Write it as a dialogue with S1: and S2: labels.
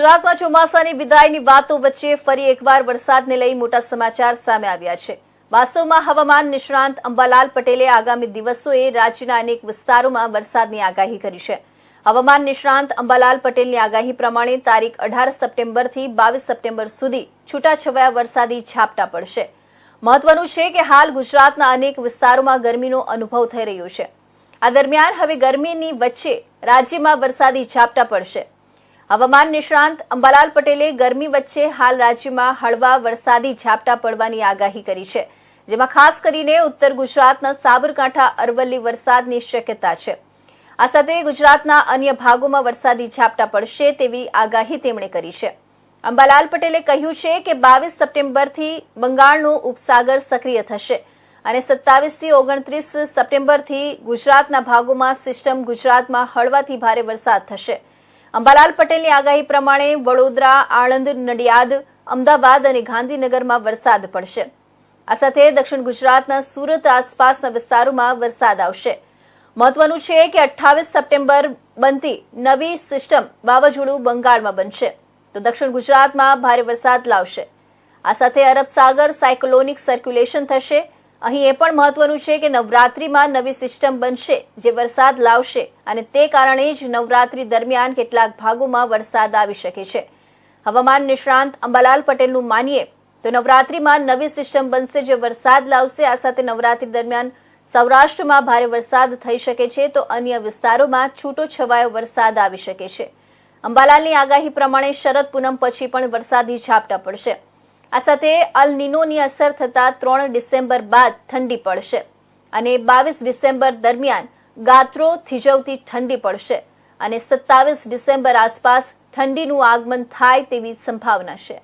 S1: ગુજરાતમાં ચોમાસાની વિદાયની વાતો વચ્ચે ફરી એકવાર વરસાદને લઈ મોટા સમાચાર સામે આવ્યા છે. વાસ્તવમાં હવામાન નિષ્ણાંત અંબાલાલ પટેલે આગામી દિવસોએ રાજ્યના અનેક વિસ્તારોમાં વરસાદની આગાહી કરી છે. હવામાન નિષ્ણાંત અંબાલાલ પટેલની આગાહી પ્રમાણે તારીખ અઢાર સપ્ટેમ્બરથી બાવીસ સપ્ટેમ્બર સુધી છૂટાછવાયા વરસાદી ઝાપટા પડશે. મહત્વનું છે કે હાલ ગુજરાતના અનેક વિસ્તારોમાં ગરમીનો અનુભવ થઈ રહ્યો છે. આ દરમિયાન હવે ગરમીની વચ્ચે રાજ્યમાં વરસાદી ઝાપટા પડશે. હવામાન નિષ્ણાંત અંબાલાલ પટેલે ગરમી વચ્ચે હાલ રાજ્યમાં હળવા વરસાદી ઝાપટા પડવાની આગાહી કરી છે, જેમાં ખાસ કરીને ઉત્તર ગુજરાતના સાબરકાંઠા અરવલ્લી વરસાદની શક્યતા છે. આ સાથે ગુજરાતના અન્ય ભાગોમાં વરસાદી ઝાપટા પડશે તેવી આગાહી તેમણે કરી છે. અંબાલાલ પટેલે કહ્યું છે કે બાવીસ સપ્ટેમ્બરથી બંગાળનો ઉપસાગર સક્રિય થશે અને સત્તાવીસથી ઓગણત્રીસ સપ્ટેમ્બરથી ગુજરાતના ભાગોમાં સિસ્ટમ ગુજરાતમાં હળવાથી ભારે વરસાદ થશે. અંબાલાલ પટેલની આગાહી પ્રમાણે વડોદરા, આણંદ, નડિયાદ, અમદાવાદ અને ગાંધીનગરમાં વરસાદ પડશે. આ સાથે દક્ષિણ ગુજરાતના સુરત આસપાસના વિસ્તારોમાં વરસાદ આવશે. મહત્વનું છે કે અઠ્ઠાવીસ સપ્ટેમ્બર બનતી નવી સિસ્ટમ વાવાઝોડું બંગાળમાં બનશે. તો દક્ષિણ ગુજરાતમાં ભારે વરસાદ લાવશે. આ સાથે અરબ સાગર સાયક્લોનિક સર્ક્યુલેશન થશે. અહીં એ પણ મહત્વનું છે કે નવરાત્રીમાં નવી સિસ્ટમ બનશે, જે વરસાદ લાવશે અને તે કારણે જ નવરાત્રી દરમિયાન કેટલાક ભાગોમાં વરસાદ આવી શકે છે. હવામાન નિષ્ણાંત અંબાલાલ પટેલનું માનીએ, તો નવરાત્રીમાં નવી સિસ્ટમ બનશે, જે વરસાદ લાવશે, આ સાથે નવરાત્રી દરમિયાન સૌરાષ્ટ્રમાં ભારે વરસાદ થઈ શકે છે, તો અન્ય વિસ્તારોમાં છૂટો છવાયો વરસાદ આવી શકે છે. અંબાલાલની આગાહી પ્રમાણે શરદ પૂનમ પછી પણ વરસાદી ઝાપટા પડશે. આ સાથે અલ નિનોની અસર થતા ત્રણ ડિસેમ્બર બાદ ઠંડી પડશે અને બાવીસ ડિસેમ્બર દરમિયાન ગાત્રો થીજવતી ઠંડી પડશે અને સત્તાવીસ ડિસેમ્બર આસપાસ ઠંડીનું આગમન થાય તેવી સંભાવના છે.